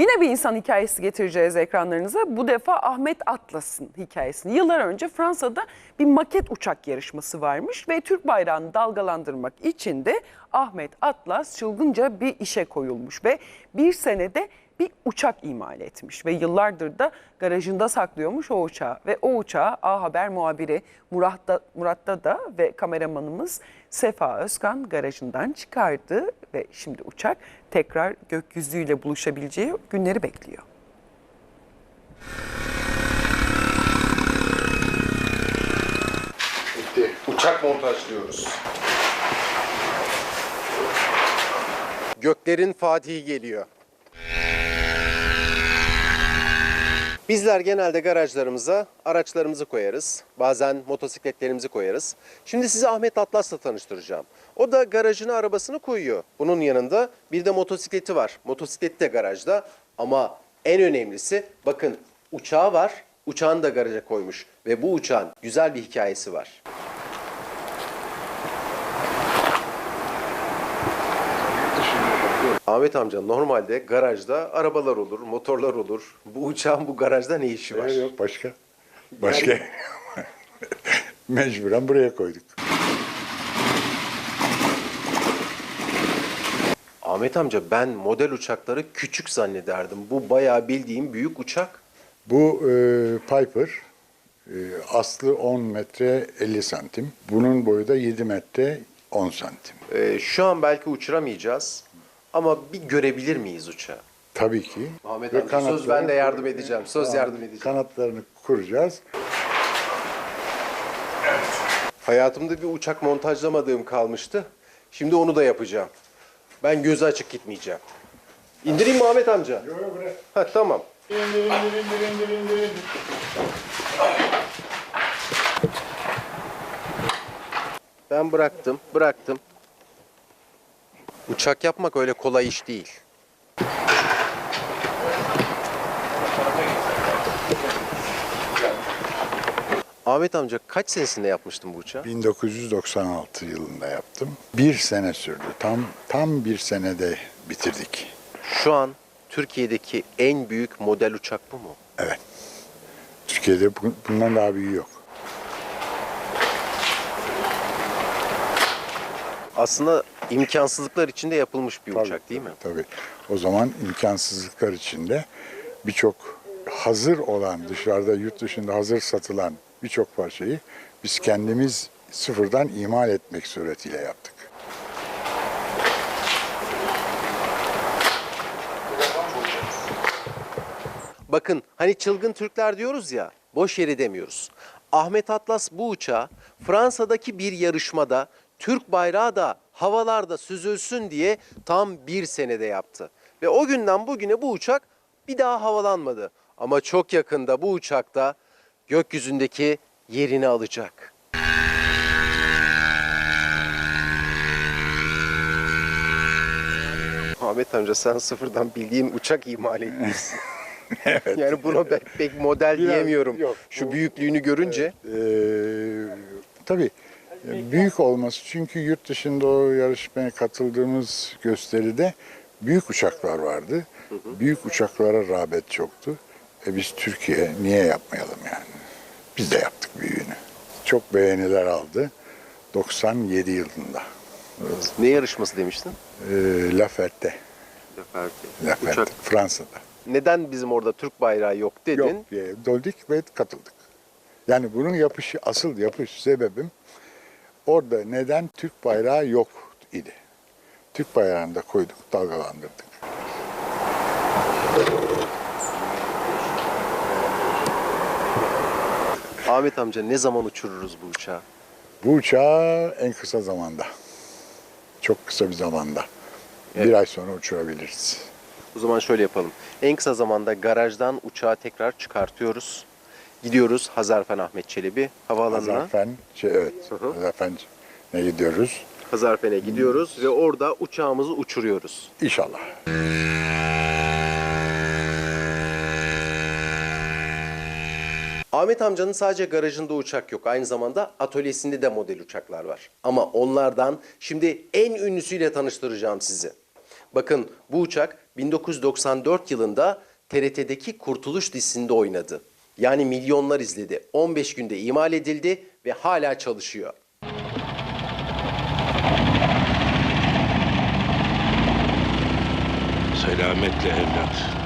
Yine bir insan hikayesi getireceğiz ekranlarınıza. Bu defa Ahmet Atlas'ın hikayesini. Yıllar önce Fransa'da bir maket uçak yarışması varmış ve Türk bayrağını dalgalandırmak için de Ahmet Atlas çılgınca bir işe koyulmuş ve bir senede bir uçak imal etmiş ve yıllardır da garajında saklıyormuş o uçağı ve o uçağı A Haber muhabiri Murat da, Murat da ve kameramanımız Sefa Özkan garajından çıkardı ve şimdi uçak tekrar gökyüzüyle buluşabileceği günleri bekliyor. Bitti. Uçak montajlıyoruz. Göklerin Fatihi geliyor. Bizler genelde garajlarımıza araçlarımızı koyarız. Bazen motosikletlerimizi koyarız. Şimdi sizi Ahmet Atlas'la tanıştıracağım. O da garajına arabasını koyuyor. Bunun yanında bir de motosikleti var. Motosiklet de garajda ama en önemlisi bakın uçağı var. Uçağını da garaja koymuş ve bu uçağın güzel bir hikayesi var. Ahmet amca normalde garajda arabalar olur, motorlar olur. Bu uçağın bu garajda ne işi var? Yok yok başka. Başka. Mecburen buraya koyduk. Ahmet amca ben model uçakları küçük zannederdim. Bu bayağı bildiğim büyük uçak. Bu e, Piper. E, aslı 10 metre 50 santim. Bunun boyu da 7 metre 10 santim. Ee, şu an belki uçuramayacağız ama bir görebilir miyiz uçağı? Tabii ki. Ahmet Ve amca söz ben de yardım edeceğim. Söz Tamam, yardım edeceğim. Kanatlarını kuracağız. Hayatımda bir uçak montajlamadığım kalmıştı. Şimdi onu da yapacağım. Ben gözü açık gitmeyeceğim. İndireyim mi Ahmet amca? Yok yok bırak. Ha tamam. Ben bıraktım, bıraktım. Uçak yapmak öyle kolay iş değil. Ahmet amca kaç senesinde yapmıştın bu uçağı? 1996 yılında yaptım. Bir sene sürdü. Tam tam bir senede bitirdik. Şu an Türkiye'deki en büyük model uçak bu mu? Evet. Türkiye'de bu- bundan daha büyüğü yok. Aslında imkansızlıklar içinde yapılmış bir Tabii, uçak değil mi? Tabii. O zaman imkansızlıklar içinde birçok hazır olan dışarıda yurt dışında hazır satılan birçok parçayı biz kendimiz sıfırdan imal etmek suretiyle yaptık. Bakın hani çılgın Türkler diyoruz ya, boş yere demiyoruz. Ahmet Atlas bu uçağı Fransa'daki bir yarışmada Türk bayrağı da havalarda süzülsün diye tam bir senede yaptı. Ve o günden bugüne bu uçak bir daha havalanmadı. Ama çok yakında bu uçakta gökyüzündeki yerini alacak. Ahmet amca sen sıfırdan bildiğin uçak imal etmişsin. Yani buna pek, pek model Biraz- diyemiyorum. yok, Şu bu- büyüklüğünü görünce. Ee, tabii e, büyük olması çünkü yurt dışında o yarışmaya katıldığımız gösteride büyük uçaklar vardı. Büyük uçaklara rağbet çoktu. E biz Türkiye niye yapmayalım yani? Biz de yaptık büyüğünü. Çok beğeniler aldı. 97 yılında. Ne yarışması demiştin? E, La Ferté. La Ferté, Uçak. Fransa'da. Neden bizim orada Türk bayrağı yok dedin? Yok diye dolduk ve katıldık. Yani bunun yapışı, asıl yapış sebebim orada neden Türk bayrağı yok idi. Türk bayrağını da koyduk, dalgalandırdık. Ahmet amca ne zaman uçururuz bu uçağı? Bu uçağı en kısa zamanda, çok kısa bir zamanda, bir Evet. ay sonra uçurabiliriz. O zaman şöyle yapalım. En kısa zamanda garajdan uçağı tekrar çıkartıyoruz. Gidiyoruz Hazarfen Ahmet Çelebi havaalanına. Hazarfen, şey, evet, hı. Hazarfen'e gidiyoruz. Hazarfen'e gidiyoruz ve orada uçağımızı uçuruyoruz. İnşallah. Ahmet amcanın sadece garajında uçak yok. Aynı zamanda atölyesinde de model uçaklar var. Ama onlardan şimdi en ünlüsüyle tanıştıracağım sizi. Bakın bu uçak 1994 yılında TRT'deki Kurtuluş dizisinde oynadı. Yani milyonlar izledi. 15 günde imal edildi ve hala çalışıyor. Selametle evlat.